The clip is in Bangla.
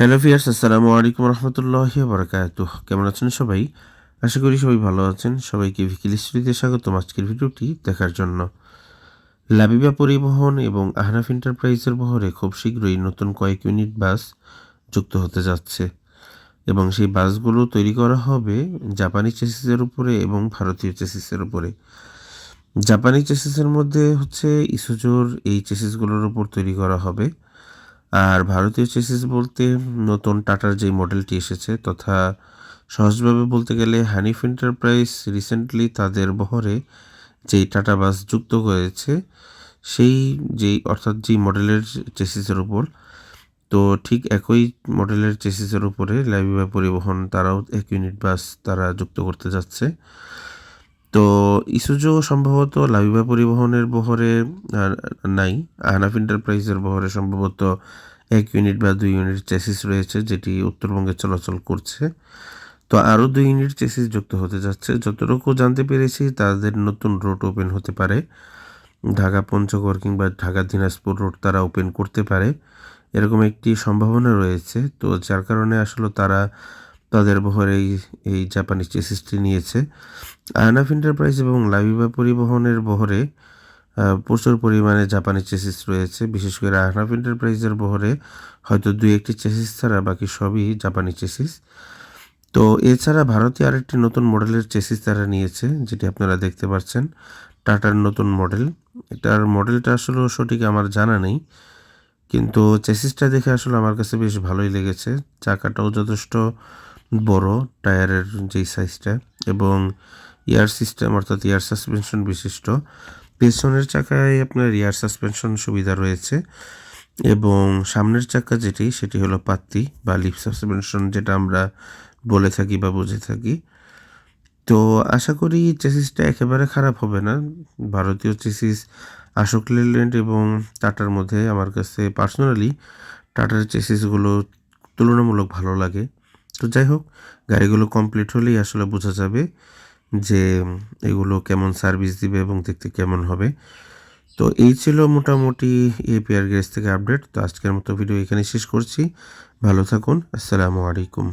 হ্যালো ফিয়ার্স আসসালামু আলাইকুম রহমতুল্লাহ বারকাত কেমন আছেন সবাই? আশা করি সবাই ভালো আছেন। সবাইকে ভিকিল স্টুডিওতে স্বাগতম আজকের ভিডিওটি দেখার জন্য। লাবিবা পরিবহন এবং আহনাফ এন্টারপ্রাইজের বহরে খুব শীঘ্রই নতুন কয়েক ইউনিট বাস যুক্ত হতে যাচ্ছে। এবং সেই বাসগুলো তৈরি করা হবে জাপানি চেসিসের উপরে এবং ভারতীয় চেসিসের উপরে। জাপানি চেসিসের মধ্যে হচ্ছে ইসুজোর এই চেসিসগুলোর উপর তৈরি করা হবে। আর ভারতীয় চেসিস বলতে নতুন টাটার যে মডেলটি এসেছে তথা সহজভাবে বলতে গেলে হানিফ এন্টারপ্রাইজ রিসেন্টলি তাদের বহরে যেই টাটা বাস যুক্ত হয়েছে, সেই যেই অর্থাৎ যেই মডেলের চেসিসের উপর। তো ঠিক একই মডেলের চেসিসের উপরে লাইবিবা পরিবহন তারাও এক ইউনিট বাস তারা যুক্ত করতে যাচ্ছে। তো ইসুজো সম্ভবত লাবিবা পরিবহনের বহরে নাই। আহনাফ এন্টারপ্রাইজের বহরে সম্ভবত এক ইউনিট বা দুই ইউনিট চেসিস রয়েছে, যেটি উত্তরবঙ্গে চলাচল করছে। তো আরও দুই ইউনিট চেসিস যুক্ত হতে যাচ্ছে। যতটুকু জানতে পেরেছি, তাদের নতুন রোড ওপেন হতে পারে। ঢাকা পঞ্চগড় কিংবা ঢাকা দিনাজপুর রোড তারা ওপেন করতে পারে। এরকম একটি সম্ভাবনা রয়েছে। তো যার কারণে আসলে তারা তাদের বহরে এই এই জাপানি চেসিসটি নিয়েছে। আয়নাফ এন্টারপ্রাইজ এবং লাভিবা পরিবহনের বহরে প্রচুর পরিমাণে জাপানি চেসিস রয়েছে। বিশেষ করে আহনাফ এন্টারপ্রাইজের বহরে হয়তো দুই একটি চেসিস ছাড়া বাকি সবই জাপানি চেসিস তো এছাড়া ভারতীয় আরেকটি নতুন মডেলের চেসিস তারা নিয়েছে, যেটি আপনারা দেখতে পাচ্ছেন। টাটার নতুন মডেল। এটার মডেলটা আসলে সঠিক আমার জানা নেই, কিন্তু চেসিসটা দেখে আসলে আমার কাছে বেশ ভালোই লেগেছে। চাকাটাও যথেষ্ট বড় টায়ারের যেই সাইজটা এবং ইয়ার সিস্টেম অর্থাৎ ইয়ার সাসপেনশন বিশিষ্ট। পেছনের চাকায় আপনার ইয়ার সাসপেনশন সুবিধা রয়েছে এবং সামনের চাকা যেটি, সেটি হলো পাত্তি বা লিপ সাসপেনশন যেটা আমরা বলে থাকি বা বুঝে থাকি। তো আশা করি চেসিসটা একেবারে খারাপ হবে না। ভারতীয় চেসিস আশোক লেল্যান্ড এবং টাটার মধ্যে আমার কাছে পার্সোনালি টাটার চেসিসগুলো তুলনামূলক ভালো লাগে। তো যাই হোক, গাড়িগুলো কমপ্লিট হলেই আসলে বোঝা যাবে যে এগুলো কেমন সার্ভিস দিবে এবং দেখতে কেমন হবে। তো এই ছিল মোটামুটি এপিআর গ্যাস থেকে আপডেট তো আজকের মতো ভিডিও এখানে শেষ করছি। ভালো থাকুন। আসসালামু আলাইকুম।